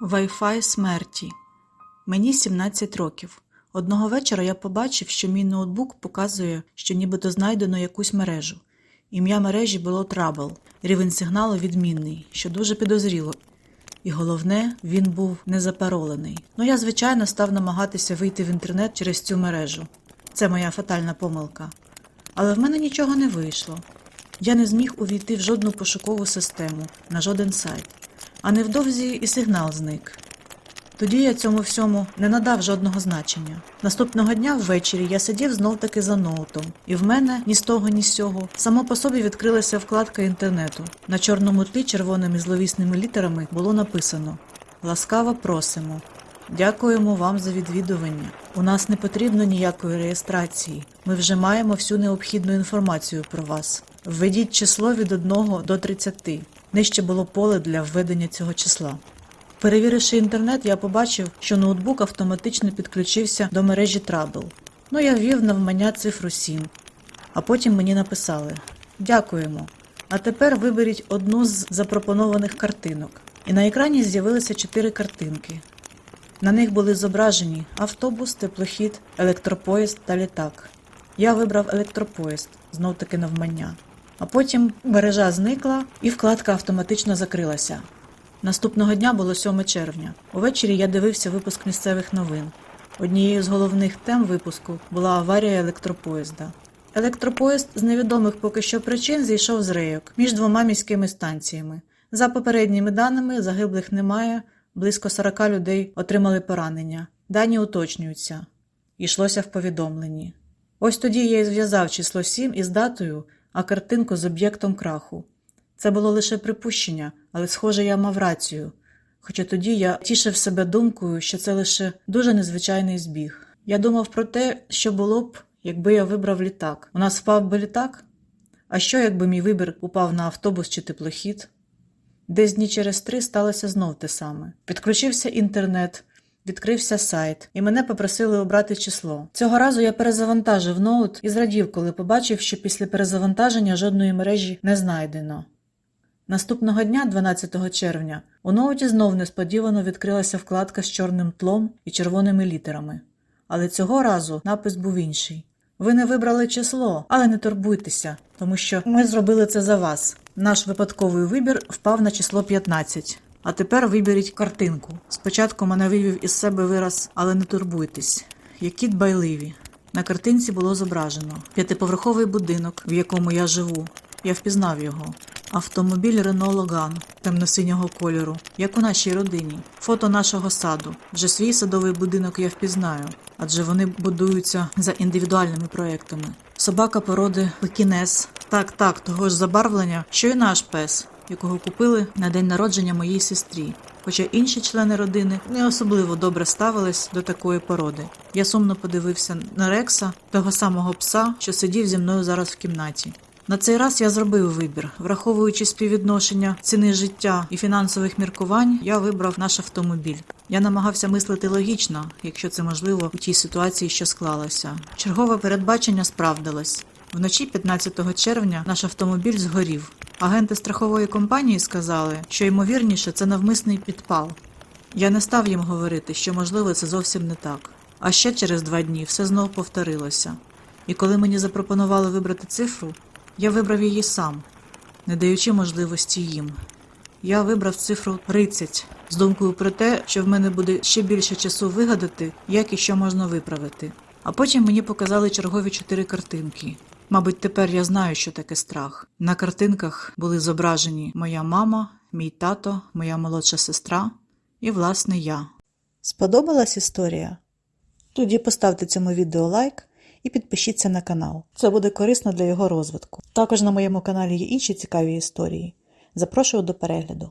Wi-Fi смерті. Мені 17 років. Одного вечора я побачив, що мій ноутбук показує, що нібито знайдено якусь мережу. Ім'я мережі було Trouble. Рівень сигналу відмінний, що дуже підозріло. І головне, він був не запаролений. Ну я, звичайно, став намагатися вийти в інтернет через цю мережу. Це моя фатальна помилка. Але в мене нічого не вийшло. Я не зміг увійти в жодну пошукову систему, на жоден сайт. А невдовзі і сигнал зник. Тоді я цьому всьому не надав жодного значення. Наступного дня ввечері я сидів знов таки за ноутом, і в мене ні з того, ні з сього само по собі відкрилася вкладка інтернету. На чорному тлі червоними зловісними літерами було написано Ласкаво просимо. Дякуємо вам за відвідування. У нас не потрібно ніякої реєстрації. Ми вже маємо всю необхідну інформацію про вас. Введіть число від 1 до 30. Нижче було поле для введення цього числа. Перевіривши інтернет, я побачив, що ноутбук автоматично підключився до мережі Trouble. Ну, я ввів навмання цифру 7. А потім мені написали: Дякуємо. А тепер виберіть одну з запропонованих картинок. І на екрані з'явилися чотири картинки. На них були зображені автобус, теплохід, електропоїзд та літак. Я вибрав електропоїзд, знов таки навмання. А потім мережа зникла і вкладка автоматично закрилася. Наступного дня було 7 червня. Увечері я дивився випуск місцевих новин. Однією з головних тем випуску була аварія електропоїзда. Електропоїзд з невідомих поки що причин зійшов з рейок між двома міськими станціями. За попередніми даними, загиблих немає, близько 40 людей отримали поранення. Дані уточнюються. Йшлося в повідомленні. Ось тоді я і зв'язав число 7 із датою, а картинку з об'єктом краху. Це було лише припущення, але, схоже, я мав рацію. Хоча тоді я тішив себе думкою, що це лише дуже незвичайний збіг. Я думав про те, що було б, якби я вибрав літак. У нас впав би літак? А що, якби мій вибір упав на автобус чи теплохід? Десь дні через три сталося знов те саме. Підключився інтернет, відкрився сайт, і мене попросили обрати число. Цього разу я перезавантажив ноут і зрадів, коли побачив, що після перезавантаження жодної мережі не знайдено. Наступного дня, 12 червня, у ноуті знов несподівано відкрилася вкладка з чорним тлом і червоними літерами. Але цього разу напис був інший. Ви не вибрали число, але не турбуйтеся, тому що ми зробили це за вас. Наш випадковий вибір впав на число 15. А тепер виберіть картинку. Спочатку мене вивів із себе вираз, але не турбуйтесь. Які дбайливі. На картинці було зображено п'ятиповерховий будинок, в якому я живу. Я впізнав його. Автомобіль Renault Logan темно-синього кольору, як у нашій родині. Фото нашого саду. Вже свій садовий будинок я впізнаю, адже вони будуються за індивідуальними проектами. Собака породи Пекінес. Так, так, того ж забарвлення, що й наш пес, якого купили на день народження моїй сестрі. Хоча інші члени родини не особливо добре ставились до такої породи. Я сумно подивився на Рекса, того самого пса, що сидів зі мною зараз в кімнаті. На цей раз я зробив вибір, враховуючи співвідношення ціни життя і фінансових міркувань, я вибрав наш автомобіль. Я намагався мислити логічно, якщо це можливо у тій ситуації, що склалася. Чергове передбачення справдилось. Вночі 15 червня наш автомобіль згорів. Агенти страхової компанії сказали, що ймовірніше це навмисний підпал. Я не став їм говорити, що можливо це зовсім не так. А ще через два дні все знов повторилося. І коли мені запропонували вибрати цифру, я вибрав її сам, не даючи можливості їм. Я вибрав цифру 30 з думкою про те, що в мене буде ще більше часу вигадати, як і що можна виправити. А потім мені показали чергові чотири картинки. Мабуть, тепер я знаю, що таке страх. На картинках були зображені моя мама, мій тато, моя молодша сестра і, власне, я. Сподобалась історія? Тоді поставте цьому відео лайк і підпишіться на канал. Це буде корисно для його розвитку. Також на моєму каналі є інші цікаві історії. Запрошую до перегляду.